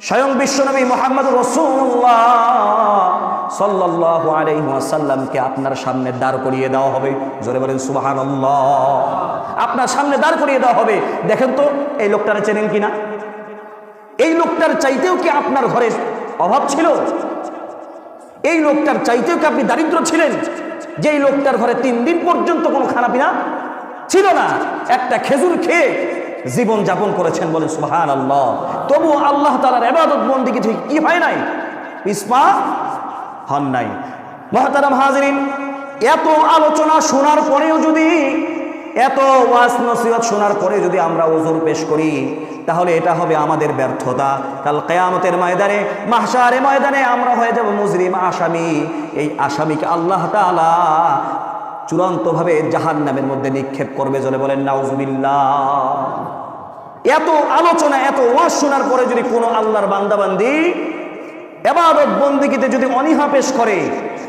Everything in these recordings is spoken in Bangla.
স্বয়ং বিশ্বনবী মোহাম্মদ রসুল্লাহ ওয়াসাল্লামকে আপনার সামনে দাঁড় করিয়ে দেওয়া হবে। জোরে বলেন, সুবহানাল্লাহ। আপনার সামনে দাঁড় করিয়ে দেওয়া হবে। দেখেন তো, এই লোকটারে চেনেন কিনা? এই লোকটার চাইতেও কি আপনার ঘরে অভাব ছিল? এই লোকটার চাইতেও কি আপনি দারিদ্র ছিলেন? যেই লোকটার ঘরে তিন দিন পর্যন্ত কোনো খানা পিনা ছিল না। একটা খেজুর খেয়ে জীবন যাপন করেছেন বলে সুহান আল্লাহ তবু আল্লাহ তালার এবাদত বন্দি কিছু কি হয় নাই ইসমা হন নাই। মহাতারাম হাজরিন, এত আলোচনা শোনার পরেও যদি, এত ওয়াজ নসিহত শোনার পরে যদি আমরা ওজোর পেশ করি, তাহলে এটা হবে আমাদের ব্যর্থতা। কাল কেয়ামতের ময়দানে মাহসারে ময়দানে আমরা হয়ে যাব মুজরিম আসামি। এই আসামিকে আল্লাহ তাআলা চূড়ান্তভাবে জাহান নামের মধ্যে নিক্ষেপ করবে জলে বলেন, নাউজুবিল্লাহ। এত আলোচনা, এত ওয়াজ শোনার পরে যদি কোনো আল্লাহর বান্দাবান্দি এবাদত বন্দিগিতে যদি অনীহা পেশ করে,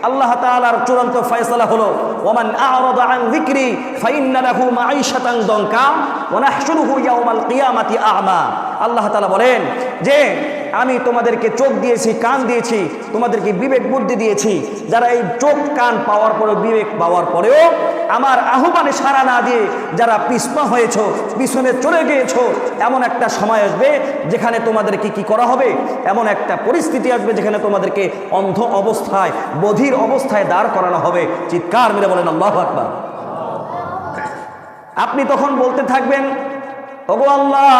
আল্লাহ তাআলার চূড়ান্ত ফয়সালা হলো, ওমান আ'রাদা আন যিকরি ফাইন্না লাহু মাঈশাতান দনকা ওয়া নাহশুরুহু ইয়াওমাল কিয়ামাতি আ'মা। আল্লাহ তাআলা বলেন যে আমি তোমাদেরকে চোখ দিয়েছি, কান দিয়েছি, তোমাদেরকে বিবেক বুদ্ধি দিয়েছি। যারা এই চোখ, কান পাওয়ার পরে বিবেক পাওয়ার পরেও আমার আহ্বানে সাড়া না দিয়ে যারা পিসমা হয়েছ, পিছনে চলে গিয়েছো, এমন একটা সময় আসবে যেখানে তোমাদেরকে কি করা হবে? এমন একটা পরিস্থিতি আসবে যেখানে তোমাদেরকে অন্ধ অবস্থায়, বধির অবস্থায় দাঁড় করানো হবে। চিৎকার মেরে বলেন, আল্লাহ আকবার। আপনি তখন বলতে থাকবেন, ওগো আল্লাহ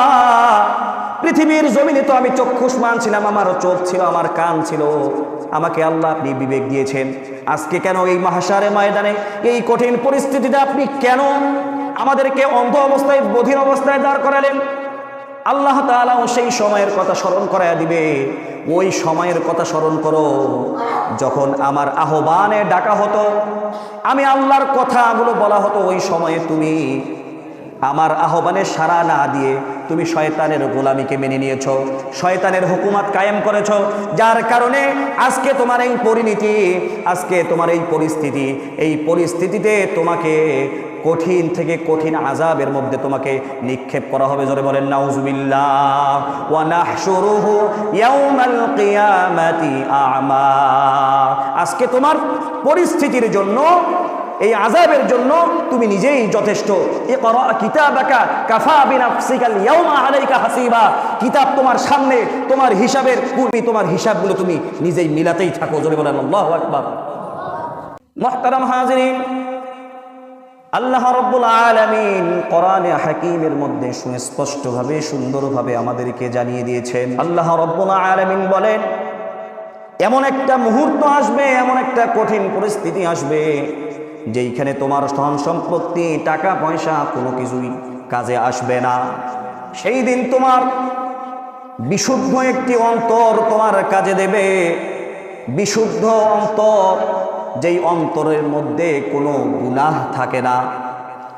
পৃথিবীর জমিনে তো আমি চক্ষুষ্মান ছিলাম আমারও চোখ ছিল, আমার কান ছিল। আমাকে আল্লাহ আপনি বিবেক দিয়েছেন। আজকে কেন এই মহাসারে ময়দানে, এই কঠিন পরিস্থিতিতে আপনি কেন আমাদেরকে অন্ধ অবস্থায়, বধির অবস্থায় দাঁড় করালেন? আল্লাহ তাআলাও সেই সময়ের কথা স্মরণ করায়া দিবে। ওই সময়ের কথা স্মরণ করো, যখন আমার আহ্বানে ডাকা হতো, আমি আল্লাহর কথাগুলো বলা হতো, ওই সময়ে তুমি আমার আহ্বানে সাড়া না দিয়ে তুমি শয়তানের গোলামিকে মেনে নিয়েছো, শয়তানের হুকুমাত কায়েম করেছ, যার কারণে আজকে তোমার এই পরিণতি, আজকে তোমার এই পরিস্থিতি, এই পরিস্থিতিতে তোমাকে কঠিন থেকে কঠিন আজাবের মধ্যে তোমাকে নিক্ষেপ করা হবে। জোরে বলেন ওয়া আ'মা। আজকে তোমার পরিস্থিতির জন্য এই আজাবের জন্য তুমি নিজেই যথেষ্ট। কিতাব তোমার সামনে, তোমার হিসাবের পূর্বে তোমার হিসাবগুলো তুমি নিজেই মিলাতেই থাকো। জোরে বলেন, আল্লাহু আকবার। মুহতারাম হাজিরিন, আল্লাহ রব্বুল আলামিন কোরআনে হাকিমের মধ্যে সুস্পষ্টভাবে, সুন্দরভাবে আমাদেরকে জানিয়ে দিয়েছেন। আল্লাহ রব্বুল আলামিন বলেন, এমন একটা মুহূর্ত আসবে, এমন একটা কঠিন পরিস্থিতি আসবে যেইখানে তোমার ধন সম্পত্তি, টাকা, পয়সা কোনো কিছুই কাজে আসবে না। সেই দিন তোমার বিশুদ্ধ একটি অন্তর তোমার কাজে দেবে। বিশুদ্ধ অন্তর, যেই অন্তরের মধ্যে কোনো গুনাহ থাকে না।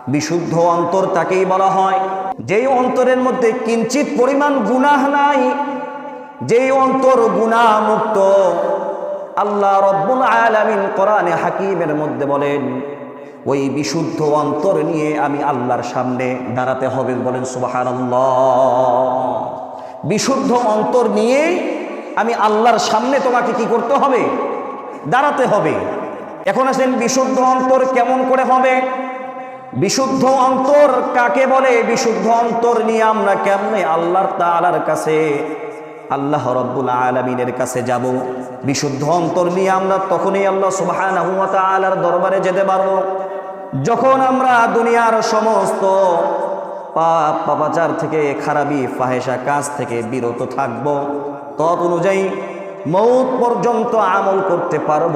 বিশুদ্ধ অন্তর তাকেই বলা হয়। যেই অন্তরের মধ্যে কিঞ্চিত পরিমাণ গুনাহ নাই, যেই অন্তর গুনাহ মুক্ত আল্লাহ রব্বুল আলামিন কোরআনে হাকিমের মধ্যে বলেন, ওই বিশুদ্ধ অন্তর নিয়ে আমি আল্লাহর সামনে দাঁড়াতে হবে বলেন, সুবহানাল্লাহ। বিশুদ্ধ অন্তর নিয়ে আমি আল্লাহর সামনে তোমাকে কি করতে হবে? দাঁড়াতে হবে। এখন আসেন, বিশুদ্ধ অন্তর কেমন করে হবে? বিশুদ্ধ অন্তর কাকে বলে? বিশুদ্ধ অন্তর নিয়ে আমরা কেমনে আল্লাহর তাআলার কাছে আল্লাহ রব্বুল আলমিনের কাছে যাব। বিশুদ্ধ অন্তর নিয়ে আমরা তখনই আল্লাহ সুবহানাহু ওয়া তাআলার দরবারে যেতে পারব। যখন আমরা দুনিয়ার সমস্ত পাপ পাপাচার থেকে, খারাপি ফাহেসা কাজ থেকে বিরত থাকব তত অনুযায়ী মৌত পর্যন্ত আমল করতে পারব।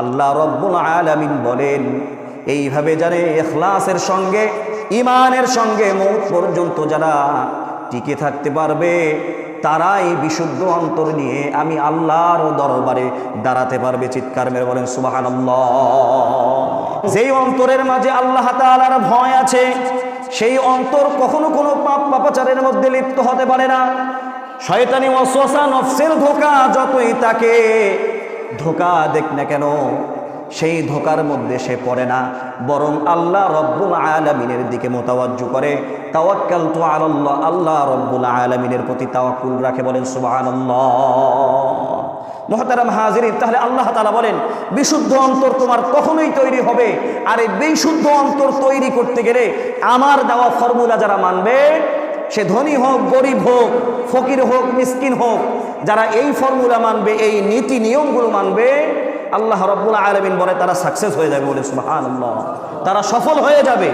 আল্লাহ রব্বুল আলামিন বলেন, এইভাবে যারা এখলাসের সঙ্গে ইমানের সঙ্গে মৌত পর্যন্ত যারা টিকে থাকতে পারবে তারাই বিশুদ্ধ অন্তর নিয়ে আমি আল্লাহর দরবারে দাঁড়াতে পারবে। চিৎকার মেরে বলেন সুবাহান যেই অন্তরের মাঝে আল্লাহ তাআলার ভয় আছে, সেই অন্তর কখনো কোনো পাপ পাপাচারের মধ্যে লিপ্ত হতে পারে না। শয়তানি ওয়াসওয়াসা নফসের ধোকা যতই তাকে ধোকা দেখ না কেন সেই ধোকার মধ্যে সে পড়ে না। বরং আল্লাহ রব্বুল আলমিনের দিকে মোতাবজ্জু করে। তাওয়াক্কাল তো আল্লাহ আল্লাহ রব্বুল আলমিনের প্রতি তাওয়াক্কুল রাখে, বলেন সুবাহ মহতারাম হাজিরিন, তাহলে আল্লাহ তালা বলেন, বিশুদ্ধ অন্তর তোমার কখনোই তৈরি হবে। আর এই বিশুদ্ধ অন্তর তৈরি করতে গেলে আমার দেওয়া ফর্মুলা যারা মানবে, সে ধনী হোক, গরিব হোক, ফকির হোক, মিসকিন হোক, যারা এই ফর্মুলা মানবে, এই নীতি নিয়মগুলো মানবে আল্লাহ রব্বুল আলমিন বলে, তারা সাকসেস হয়ে যাবে বলে সুবাহান তারা সফল হয়ে যাবে।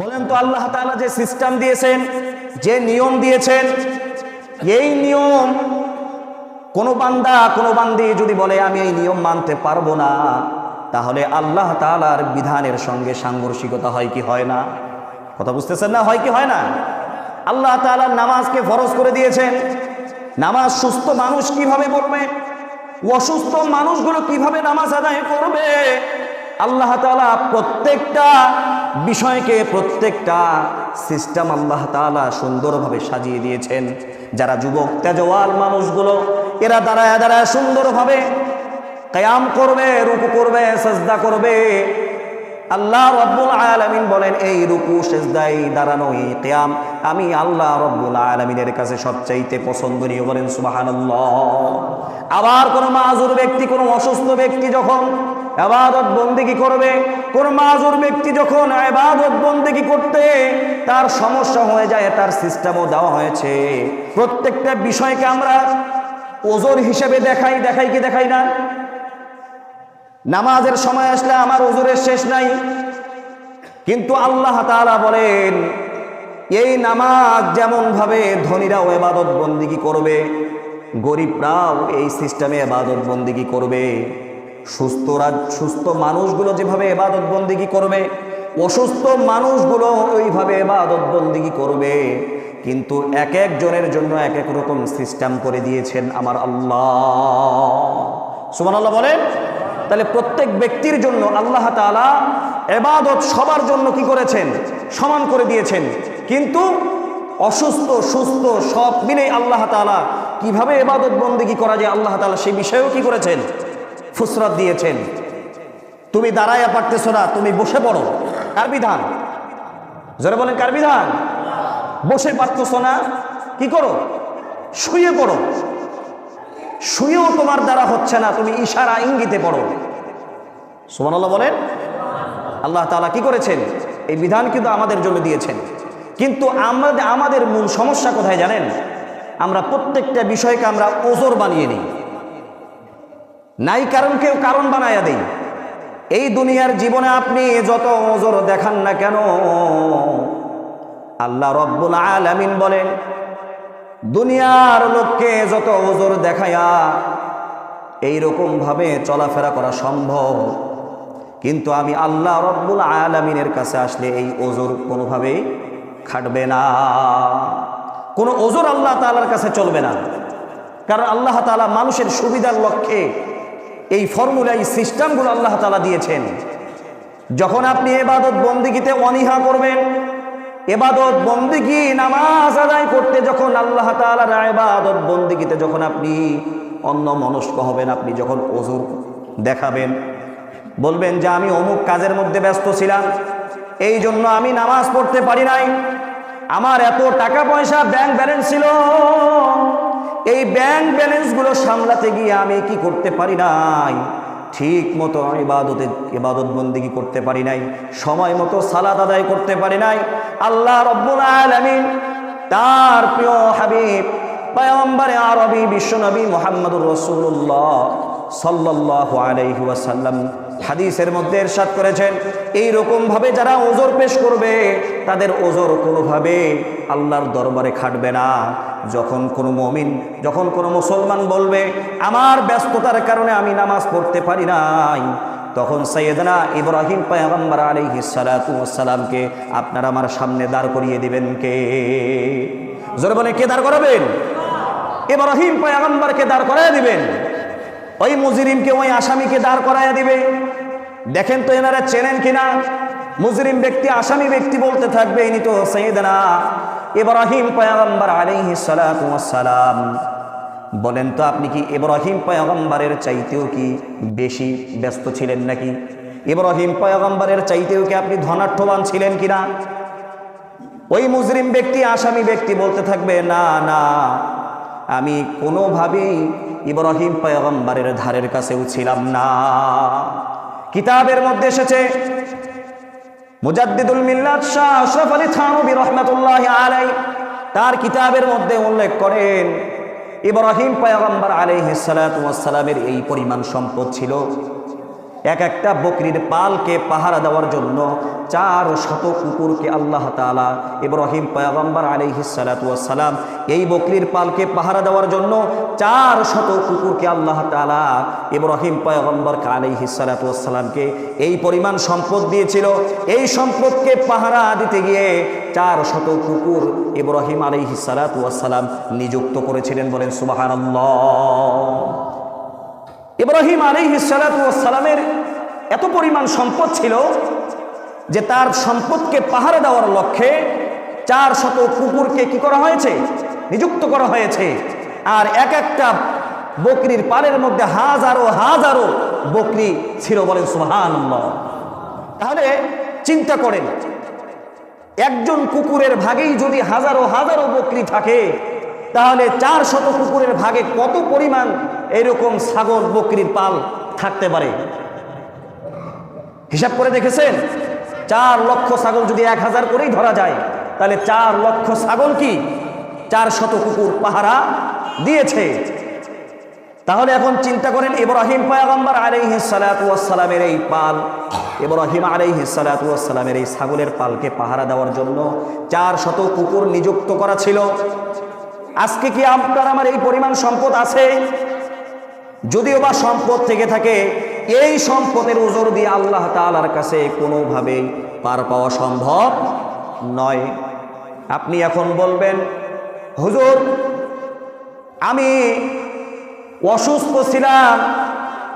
বলেন তো আল্লাহ তাআলা যে সিস্টেম দিয়েছেন, যে নিয়ম দিয়েছেন, এই নিয়ম কোনো বান্দা, কোনো বান্দি যদি বলে, আমি এই নিয়ম মানতে পারব না, তাহলে আল্লাহ তাআলার বিধানের সঙ্গে সাংঘর্ষিকতা হয় কি হয় না? কথা বুঝতেছেন না? হয় কি হয় না? আল্লাহ তাআলা নামাজকে ফরজ করে দিয়েছেন। নামাজ সুস্থ মানুষ কীভাবে পড়বে? অসুস্থ মানুষগুলো কীভাবে নামাজ আদায় করবে? আল্লাহ তালা প্রত্যেকটা বিষয়কে প্রত্যেকটা সিস্টেম আল্লাহ তালা সুন্দরভাবে সাজিয়ে দিয়েছেন। যারা যুবক, তেজওয়াল মানুষগুলো, এরা দাঁড়ায় দাঁড়ায় সুন্দরভাবে কায়াম করবে, রুকু করবে, সাজদা করবে। আল্লাহ রব্বুল আলামিন বলেন, এই রুকু সেজদাই দাঁড়ানো এই কিয়াম। আমি আল্লাহ রব্বুল আলামিনের কাছে সবচাইতে পছন্দনীয় বলেন, সুবহানাল্লাহ। আবার কোনো মাজুর ব্যক্তি, কোনো অসুস্থ ব্যক্তি যখন আবাদত বন্দিগি করবে, কোন মাজুর ব্যক্তি যখন আবাদত বন্দিগি করতে তার সমস্যা হয়ে যায়, তার সিস্টেমও দেওয়া হয়েছে। প্রত্যেকটা বিষয়কে আমরা ওজোর হিসেবে দেখাই দেখাই কি, দেখাই না? নামাজের সময় আসলে আমার ওজোরের শেষ নাই। কিন্তু আল্লাহ তাআলা বলেন, এই নামাজ যেমনভাবে ধনীরাও এবাদত বন্দিগি করবে, গরিবরাও এই সিস্টেমে এবাদত বন্দিগি করবে। সুস্থরা সুস্থ মানুষগুলো যেভাবে এবাদত বন্দিগি করবে, অসুস্থ মানুষগুলো ওইভাবে এবাদত বন্দিগি করবে। কিন্তু এক একজনের জন্য এক এক রকম সিস্টেম করে দিয়েছেন আমার আল্লাহ। সুমান আল্লাহ বলেন তাহলে প্রত্যেক ব্যক্তির জন্য আল্লাহ তাআলা এবাদত সবার জন্য কি করেছেন? সমান করে দিয়েছেন। কিন্তু অসুস্থ, সুস্থ সব মিলেই আল্লাহ তাআলা কীভাবে এবাদত বন্দিগি করা যায় আল্লাহ তাআলা সেই বিষয়েও কি করেছেন? ফুসরত দিয়েছেন। তুমি দাঁড়াইয়া পারতেছো না, তুমি বসে পড়ো। কার বিধান? জোরে বলেন, কার বিধান? বসে পারতেছো না, কি করো? শুয়ে পড়ো। শুয়েও তোমার দ্বারা হচ্ছে না, তুমি ইশারা ইঙ্গিতে পড়ো। সুবহানাল্লাহ বলেন? আল্লাহ তাআলা কি করেছেন? এই বিধান কিন্তু আমাদের জন্য দিয়েছেন। কিন্তু আমাদের আমাদের মূল সমস্যা কোথায় জানেন? আমরা প্রত্যেকটা বিষয়কে আমরা ওজোর বানিয়ে নিই। নাই কারণকেও কারণ বানায়া দেই। এই দুনিয়ার জীবনে আপনি যত ওজোর দেখান না কেন, আল্লাহ রব্বুল আলামিন বলেন দুনিয়ার লোককে যত ওজোর দেখায়া এইরকম ভাবে চলাফেরা করা সম্ভব। কিন্তু আমি আল্লাহ রব্বুল আলামিনের কাছে আসলে এই ওজোর কোনোভাবেই খাটবে না। কোনো ওজোর আল্লাহ তালার কাছে চলবে না। কারণ আল্লাহ তালা মানুষের সুবিধার লক্ষ্যে এই ফর্মুলা, এই সিস্টেমগুলো আল্লাহ তালা দিয়েছেন। যখন আপনি এবাদত বন্দিগিতে অনীহা করবেন এবাদত বন্দিগি নামাজ আদায় করতে যখন আল্লাহ তাআলার এবাদত বন্দিগিতে যখন আপনি অন্য মনস্ক হবেন, আপনি যখন ওজুর দেখাবেন, বলবেন যে আমি অমুক কাজের মধ্যে ব্যস্ত ছিলাম, এই জন্য আমি নামাজ পড়তে পারি নাই। আমার এত টাকা পয়সা ব্যাংক ব্যালেন্স ছিল। এই ব্যাংক ব্যালেন্সগুলো সামলাতে গিয়ে আমি কি করতে পারি নাই? ঠিক মতো ইবাদতে ইবাদত বন্দিগি করতে পারি নাই। সময় মতো সালাদ আদায় করতে পারি নাই। আল্লাহ রব্বুল আলামিন তার প্রিয় হাবিব, পয়গম্বরে আরবি বিশ্বনবী মোহাম্মদুর রসুল্লাহ ওয়াসাল্লাম হাদিসের মধ্যে এরশাদ করেছেন এই রকম ভাবে যারা ওজোর পেশ করবে, তাদের ওজোর কোনোভাবে আল্লাহর দরবারে খাটবে না। যখন কোনো মমিন, যখন কোনো মুসলমান বলবে, আমার ব্যস্ততার কারণে আমি নামাজ পড়তে পারি নাই। তখন সৈয়দনা ইব্রাহিম পায়গম্বর আলাইহি সালাতু সালামকে আপনারা আমার সামনে দাঁড় করিয়ে দিবেন কে? জোরে বলে কে দাঁড় করাবেন? ইব্রাহিম পায়গম্বরকে দাঁড় করায় দিবেন। ওই মুজরিমকে, ওই আসামিকে দাঁড় করাইয়া দিবে। দেখেন তো এনারা চেনেন কিনা? মুজরিম ব্যক্তি, আসামি ব্যক্তি বলতে থাকবে ইনি তো সৈয়দনা ইব্রাহিম পয়গম্বর আলাইহি সালাতু সালাম বলেন তো আপনি কি ইব্রাহিম পয়গম্বরের চাইতেও কি বেশি ব্যস্ত ছিলেন নাকি? ইব্রাহিম পয়গম্বরের চাইতেও কি আপনি ধনাঢ্যবান ছিলেন কিনা? ওই মুজরিম ব্যক্তি, আসামি ব্যক্তি বলতে থাকবে, না না, আমি কোনোভাবেই ইব্রাহিম পয়গম্বরের ধারের কাছেও ছিলাম না। কিতাবের মধ্যে এসেছে, মুজাদ্দিদুল মিল্লাত শাহ আশরাফ আলী থানবী রহমাতুল্লাহ আলাই তার কিতাবের মধ্যে উল্লেখ করেন ইব্রাহিম পয়গম্বর আলাইহিস সালাতু ওয়াস সালামের এই পরিমাণ সম্পদ ছিল। এক একটা বকরির পালকে পাহারা দেওয়ার জন্য চার শত কুকুরকে আল্লাহ তালা ইব্রাহিম পয়গম্বর আলিহিসালাম এই বকরির পালকে পাহারা দেওয়ার জন্য চার শত কুকুরকে আল্লাহ তালা ইব্রাহিম পয়গম্বরকে আলিহিসালামকে এই পরিমাণ সম্পদ দিয়েছিল। এই সম্পদকে পাহারা দিতে গিয়ে চার শত কুকুর ইব্রাহিম আলিহিসালাম নিযুক্ত করেছিলেন বলেন সুবাহান ইব্রাহিম আলী সালামের এত পরিমাণ সম্পদ ছিল যে তার সম্পদকে পাহারা দেওয়ার লক্ষ্যে চার শত কুকুরকে কি করা হয়েছে? নিযুক্ত করা হয়েছে। আর এক একটা বকরির পালের মধ্যে হাজারো হাজারো বকরি ছিল বলেন সুহান তাহলে চিন্তা করেন, একজন কুকুরের ভাগেই যদি হাজারো হাজারো বকরি থাকে তাহলে চার শত কুকুরের ভাগে কত পরিমাণ এরকম ছাগল, বকরির পাল থাকতে পারে? হিসাব করে দেখেছেন? চার লক্ষ ছাগল যদি এক হাজার করেই ধরা যায়, তাহলে চার লক্ষ ছাগল কি? চার শত কুকুর পাহারা দিয়েছে। তাহলে এখন চিন্তা করেন ইব্রাহিম পায়গম্বর আলাইহিস সালামের এই পাল, ইব্রাহিম আলাইহিস সালামের এই ছাগলের পালকে পাহারা দেওয়ার জন্য চার শত কুকুর নিযুক্ত করা ছিল। আজকে কি আপনার আমার এই পরিমাণ সম্পদ আছে? যদিও বা সম্পদ থেকে থাকে, এই সম্পদের ওজোর দিয়ে আল্লাহ তালার কাছে কোনোভাবেই পার পাওয়া সম্ভব নয়। আপনি এখন বলবেন, হুজুর, আমি অসুস্থ ছিলাম,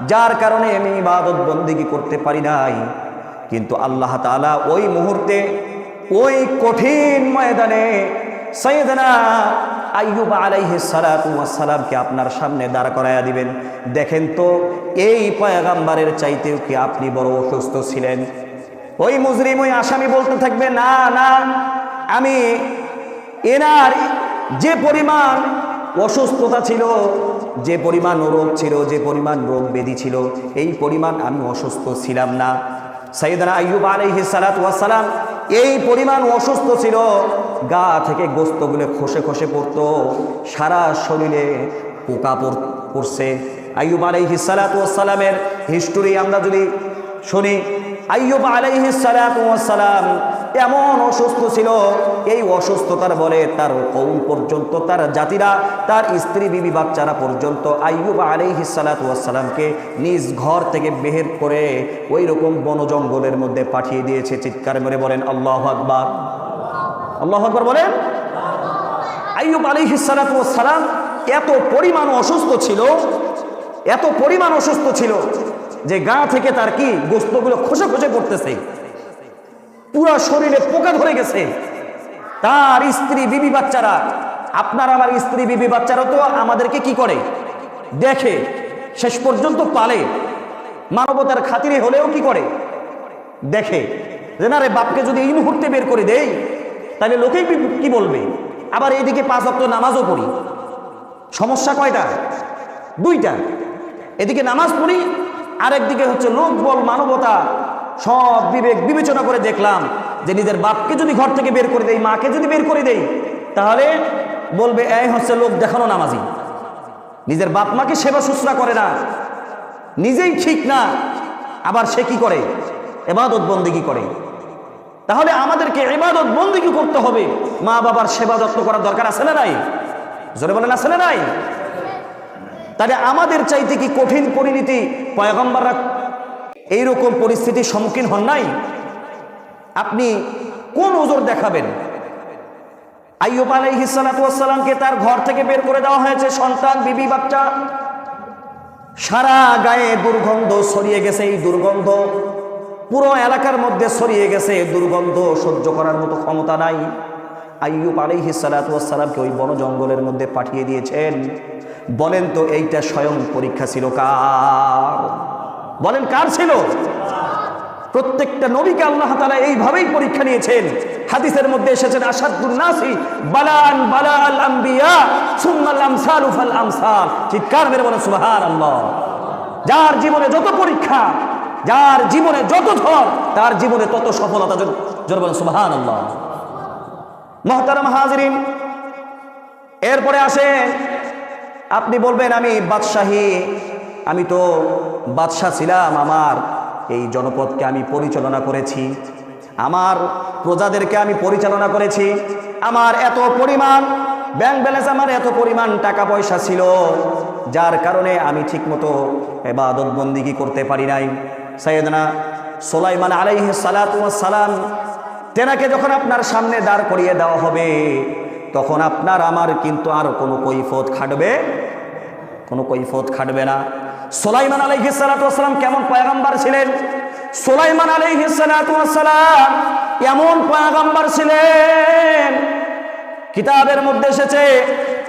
যার কারণে আমি ইবাদত বন্দিগি করতে পারি নাই। কিন্তু আল্লাহ তালা ওই মুহূর্তে ওই কঠিন ময়দানে সৈয়দনা আইয়ুব আলাইহি সালামকে আপনার সামনে দাঁড় করাইয়া দিবেন। দেখেন তো, এই পয়গাম্বারের চাইতেও কি আপনি বড় অসুস্থ ছিলেন? ওই মুজরিম, ওই আসামি বলতে থাকবে, না না, আমি এনার যে পরিমাণ অসুস্থতা ছিল, যে পরিমাণ রোগ ছিল, যে পরিমাণ রোগ ব্যাধি ছিল, এই পরিমাণ আমি অসুস্থ ছিলাম না। সাইদানা আইয়ুব আলাইহি ওয়াসালাম এই পরিমাণ অসুস্থ ছিল, গা থেকে গোস্তগুলো খসে খসে পড়ত, সারা শরীরে পোকা পড়- পড়ছে। আইয়ুব আলাইহি ওয়াসালামের হিস্টোরি আমরা যদি শুনি, আইয়ুব আলাইহি সালাম এমন অসুস্থ ছিল, এই অসুস্থতার বলে তার কৌম পর্যন্ত, তার জাতিরা, তার স্ত্রী, বিবি, বাচ্চারা পর্যন্ত আইয়ুব আলাইহি সালামকে নিজ ঘর থেকে বের করে ওই রকম বন জঙ্গলের মধ্যে পাঠিয়ে দিয়েছে। চিৎকার মেরে বলেন, আল্লাহ আকবার। আল্লাহ আকবর বলেন, আইয়ুব আলী সালাম এত পরিমাণ অসুস্থ ছিল, এত পরিমাণ অসুস্থ ছিল যে গা থেকে তার কি, গোস্তগুলো খসে খসে পড়তেছে পুরো শরীরে পোকা ধরে গেছে। তার স্ত্রী, বিবি বাচ্চারা, আপনার আমার স্ত্রী, বিবি বাচ্চারা তো আমাদেরকে কি করে? দেখে, শেষ পর্যন্ত পালে। মানবতার খাতিরে হলেও কি করে? দেখে। যে না রে, বাপকে যদি এই মুহূর্তে বের করে দেই, তাহলে লোকেই কি- বলবে? আবার এইদিকে পাঁচ অক্ট নামাজও পড়ি। সমস্যা কয়টা? দুইটা। এদিকে নামাজ পড়ি, আরেকদিকে হচ্ছে লোক বল মানবতা সব বিবেক বিবেচনা করে দেখলাম যে নিজের বাপকে যদি ঘর থেকে বের করে দেই, মাকে যদি বের করে দেই, তাহলে বলবে, এই হচ্ছে লোক, দেখানো নামাজি। নিজের বাপ মাকে সেবা শুশ্রা করে না। নিজেই ঠিক না, আবার সে কি করে? এবাদত বন্দিগি করে। তাহলে আমাদেরকে এবাদত বন্দিগি করতে হবে। মা বাবার সেবা যত্ন করার দরকার আছে না নাই? জোরে বলেন, আছে না নাই? তাহলে আমাদের চাইতে কি কঠিন পরিণতি? পয়গম্বররা এইরকম পরিস্থিতির সম্মুখীন হন নাই? আপনি কোন ওজোর দেখাবেন? আইয়ুব আলাইহিসালামকে তার ঘর থেকে বের করে দেওয়া হয়েছে, সন্তান, বিবি, বাচ্চা। সারা গায়ে দুর্গন্ধ ছড়িয়ে গেছে এই দুর্গন্ধ। পুরো এলাকার মধ্যে ছড়িয়ে গেছে দুর্গন্ধ, সহ্য করার মতো ক্ষমতা নাই। আইয়ুব আলাইহি সালাতামকে ওই বন জঙ্গলের মধ্যে পাঠিয়ে দিয়েছেন। বলেন তো এইটা স্বয়ং পরীক্ষা ছিল কার? বলেন, কার ছিল? প্রত্যেকটা নবীকে আল্লাহ তাআলা এইভাবেই পরীক্ষা নিয়েছেন। হাদিসের মধ্যে এসেছেন, আসাদুন নাসি, বালান বালাল আম্বিয়া, সুম্মাল আমসালু ফাল আমসাল। চিৎকার মেরে বলেন, সুবহানাল্লাহ। যার জীবনে যত পরীক্ষা, যার জীবনে যত ধর, তার জীবনে তত সফলতা জোর- বলেন, সুবহানাল্লাহ। মহতারাম হাজরিন, এরপরে আসেন, আপনি বলবেন, আমি বাদশাহী আমি তো বাদশাহ ছিলাম আমার। এই জনপদকে আমি পরিচালনা করেছি। আমার প্রজাদেরকে আমি পরিচালনা করেছি। আমার এত পরিমাণ ব্যাংক ব্যালেন্স আমার এত পরিমাণ টাকা পয়সা ছিল, যার কারণে আমি ঠিকমতো এবাদত করতে পারি নাই। সাইয়েদনা সোলাইমান ওয়াস সালাম তেনাকে যখন আপনার সামনে দাঁড় করিয়ে দেওয়া হবে, তখন আপনার আমার কিন্তু আর কোনো কৈফত খাটবে, কোনো কৈফত খাটবে না। সোলাইমান সালাতু সালাম কেমন পয়গাম্বার ছিলেন? সোলাইমান সালাতু সালাম এমন পয়গাম্বার ছিলেন। কিতাবের মধ্যে এসেছে,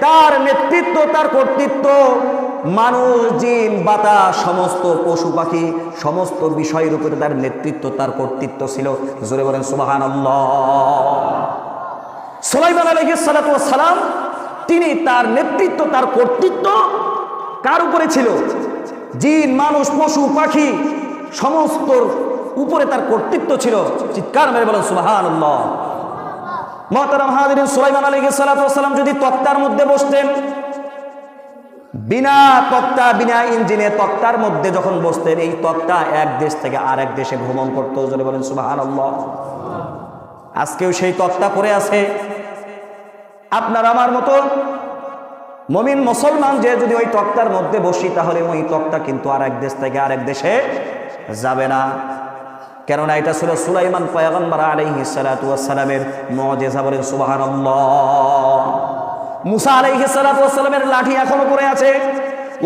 তার নেতৃত্ব, তার কর্তৃত্ব, মানুষ, জিন বাতাস সমস্ত পশু পাখি, সমস্ত বিষয়ের উপরে তার নেতৃত্ব, তার কর্তৃত্ব ছিল। জোরে বলেন সুবাহান সোলাইমান আলহিস সালাম, তিনি তার নেতৃত্ব, তার কর্তৃত্ব কার উপরে ছিল? জিন, মানুষ, পশু, পাখি, সমস্ত উপরে তার কর্তৃত্ব ছিল। চিৎকার মেরে বলেন সুবাহান মহতারাম হাজিরিন, সুলাইমান আলী সালাম যদি তক্তার মধ্যে বসতেন, বিনা তক্তা, বিনা ইঞ্জিনে তক্তার মধ্যে যখন বসতেন, এই তক্তা এক দেশ থেকে আর এক দেশে ভ্রমণ করতো যদি বলেন সুবাহান আজকেও সেই তক্তা পড়ে আছে। আপনার আমার মতো মমিন মুসলমান যে যদি ওই তক্তার মধ্যে বসি, তাহলে ওই তক্তা কিন্তু আর এক দেশ থেকে আরেক দেশে যাবে না। কেননা এটা ছিল সুলাইমান পয়গম্বর আলাইহি সালাতু সালামের মুজিজা বলেন, সুবহানাল্লাহ। মুসা আলাইহি সালাতু সালামের লাঠি এখনও পড়ে আছে।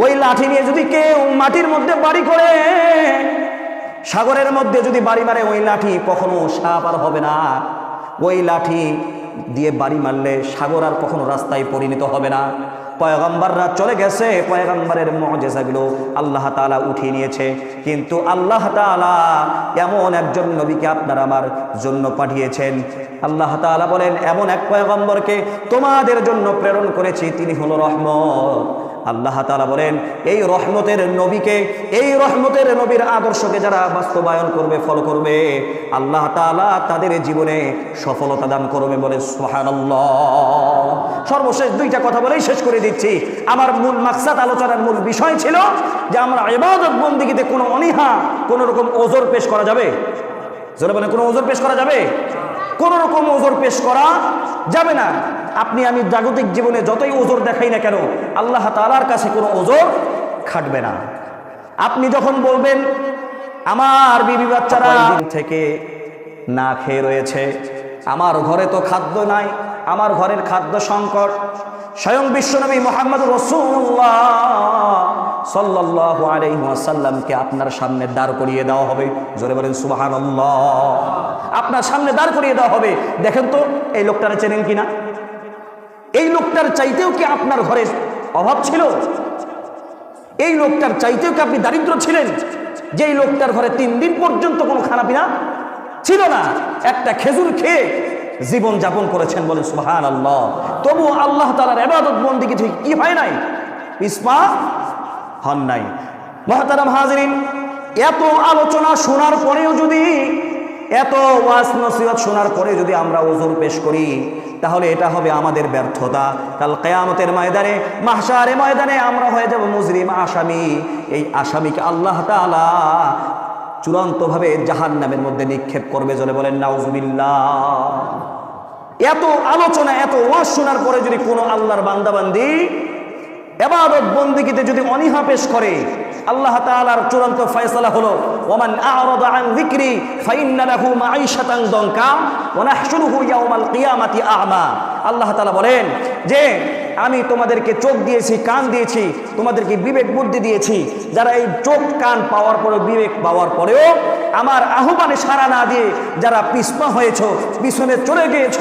ওই লাঠি নিয়ে যদি কেউ মাটির মধ্যে বাড়ি করে, সাগরের মধ্যে যদি বাড়ি মারে, ওই লাঠি কখনো সাপ আর হবে না। ওই লাঠি দিয়ে বাড়ি মারলে সাগর আর কখনো রাস্তায় পরিণত হবে না। পয়গম্বররা চলে গেছে, পয়গম্বরের মজেজাগুলো আল্লাহ তালা উঠিয়ে নিয়েছে। কিন্তু আল্লাহ তালা এমন একজন নবীকে আপনার আমার জন্য পাঠিয়েছেন। আল্লাহ তালা বলেন, এমন এক পয়গম্বরকে তোমাদের জন্য প্রেরণ করেছি, তিনি হলো রহমত। আল্লাহ তালা বলেন, এই রহমতের নবীকে, এই রহমতের নবীর আদর্শকে যারা বাস্তবায়ন করবে ফলো করবে, আল্লাহ তাআলা তাদের জীবনে সফলতা দান করবে বলে সুবহানাল্লাহ। সর্বশেষ দুইটা কথা বলেই শেষ করে দিচ্ছি। আমার মূল মাকসাদ আলোচনার মূল বিষয় ছিল যে আমরা ইবাদত বন্দিগিতে কোনো অনীহা, কোনো রকম ওজোর পেশ করা যাবে? জোরে বলে কোনো ওজোর পেশ করা যাবে? কোন রকম ওজোর পেশ করা যাবে না। আপনি আমি জাগতিক জীবনে যতই ওজোর দেখাই না কেন আল্লাহ তালার কাছে কোনো ওজোর খাটবে না। আপনি যখন বলবেন আমার বিবি বাচ্চারা দিন থেকে না খেয়ে রয়েছে আমার ঘরে তো খাদ্য নাই আমার ঘরের খাদ্য সংকট। স্বয়ং বিশ্বনবী মোহাম্মদ রসুল্লাহ সাল্লাহ আলাইসাল্লামকে আপনার সামনে দাঁড় করিয়ে দেওয়া হবে। জোরে বলেন সুবাহান আপনার সামনে দাঁড় করিয়ে দেওয়া হবে। দেখেন তো এই লোকটারা চেনেন কিনা? এই লোকটার চাইতেও কি আপনার ঘরে অভাব ছিল? এই লোকটার চাইতেও কি আপনি দারিদ্র ছিলেন? যেই লোকটার ঘরে তিন দিন পর্যন্ত কোনো খানা পিনা ছিল না। একটা খেজুর খেয়ে জীবন যাপন করেছেন বলে সুহান আল্লাহ তবু আল্লাহ তালার এবাদত বন্দি কিছু কি হয় নাই? ইসমা হন নাই। মহাতারাম হাজরিন, এত আলোচনা শোনার পরেও যদি, এত ওয়াজ নসিহত শোনার পরে যদি আমরা ওজন পেশ করি তাহলে এটা হবে আমাদের ব্যর্থতা। কাল কেয়ামতের ময়দানে মাহসারে ময়দানে আমরা হয়ে যাব মুজরিম আসামি। এই আসামিকে আল্লাহ তালা চূড়ান্তভাবে জাহান নামের মধ্যে নিক্ষেপ করবে জলে বলেন নাউজবিল্লা এত আলোচনা, এত ওয়াজ শোনার পরে যদি কোনো আল্লাহর বান্দাবান্দি এবাদত বন্দিগিতে যদি অনীহা পেশ করে, আল্লাহ তাআলার চূড়ান্ত ফয়সালা হলো, ওমান আ'রাদা আন যিকরি ফাইন্না লাহু মাঈশাতান দনকা, ওয়া নাহশুরুহু ইয়াওমাল কিয়ামাতি আ'মা। আল্লাহ তাআলা বলেন যে আমি তোমাদেরকে চোখ দিয়েছি, কান দিয়েছি, তোমাদেরকে বিবেক বুদ্ধি দিয়েছি। যারা এই চোখ, কান পাওয়ার পরেও, বিবেক পাওয়ার পরেও আমার আহ্বানে সাড়া না দিয়ে যারা পিসমা হয়েছ, পিছনে চলে গিয়েছ,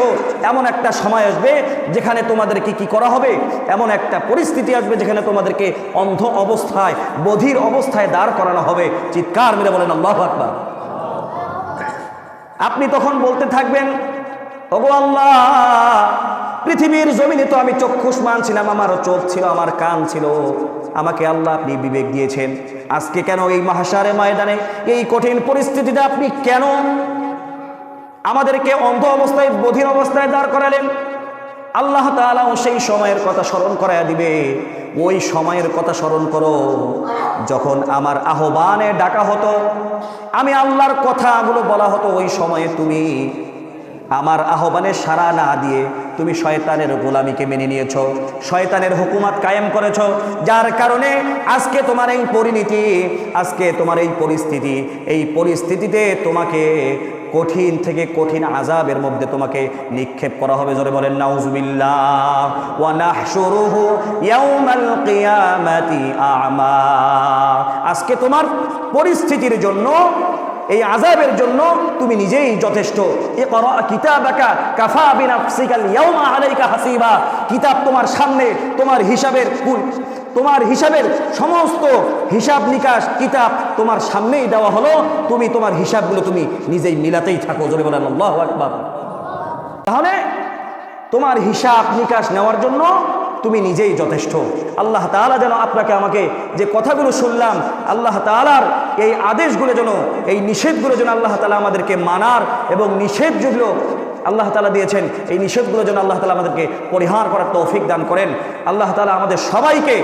এমন একটা সময় আসবে যেখানে তোমাদেরকে কি করা হবে? এমন একটা পরিস্থিতি আসবে যেখানে তোমাদেরকে অন্ধ অবস্থায়, বধির অবস্থায় দাঁড় করানো হবে। চিৎকার মেরে বলেন, আল্লাহ আকবার। আপনি তখন বলতে থাকবেন, ওগো আল্লাহ পৃথিবীর জমিনে তো আমি চক্ষুষ্মান ছিলাম আমারও চোখ ছিল, আমার কান ছিল। আমাকে আল্লাহ আপনি বিবেক দিয়েছেন। আজকে কেন এই মহাসারে ময়দানে, এই কঠিন পরিস্থিতিতে আপনি কেন আমাদেরকে অন্ধ অবস্থায়, বধির অবস্থায় দাঁড় করালেন? আল্লাহ তাআলাও সেই সময়ের কথা স্মরণ করায়া দিবে। ওই সময়ের কথা স্মরণ করো, যখন আমার আহ্বানে ডাকা হতো, আমি আল্লাহর কথাগুলো বলা হতো, ওই সময়ে তুমি আমার আহ্বানে সাড়া না দিয়ে তুমি শয়তানের গোলামিকে মেনে নিয়েছো, শয়তানের হুকুমাত কায়েম করেছ, যার কারণে আজকে তোমার এই পরিণতি, আজকে তোমার এই পরিস্থিতি, এই পরিস্থিতিতে তোমাকে কঠিন থেকে কঠিন আজাবের মধ্যে তোমাকে নিক্ষেপ করা হবে। জোরে বলেন ওয়া আজকে তোমার পরিস্থিতির জন্য এই আজাবের জন্য তুমি নিজেই যথেষ্ট। কিতাব তোমার সামনে, তোমার হিসাবের তোমার হিসাবের সমস্ত হিসাব নিকাশ কিতাব তোমার সামনেই দেওয়া হলো। তুমি তোমার হিসাবগুলো তুমি নিজেই মিলাতেই থাকো। জোরে বলেন তাহলে তোমার হিসাব নিকাশ নেওয়ার জন্য তুমি নিজেই যথেষ্ট। আল্লাহ তাআলা যেন আপনাকে আমাকে যে কথাগুলো শুনলাম, আল্লাহ তাআলার এই আদেশগুলো যেন, এই নিষেধগুলো যেন আল্লাহ তালা আমাদেরকে মানার এবং নিষেধ যেগুলো আল্লাহ তালা দিয়েছেন, এই নিষেধগুলো যেন আল্লাহ তালা আমাদেরকে পরিহার করার তৌফিক দান করেন। আল্লাহ তালা আমাদের সবাইকে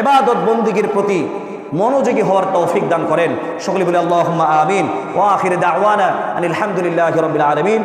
এবাদত বন্দিগির প্রতি মনোযোগী হওয়ার তৌফিক দান করেন। সকলে বলে আল্লাহ আমিন। ওয়া আখির দাওয়ানা আনিল হামদুলিল্লাহি রাব্বিল আলামিন।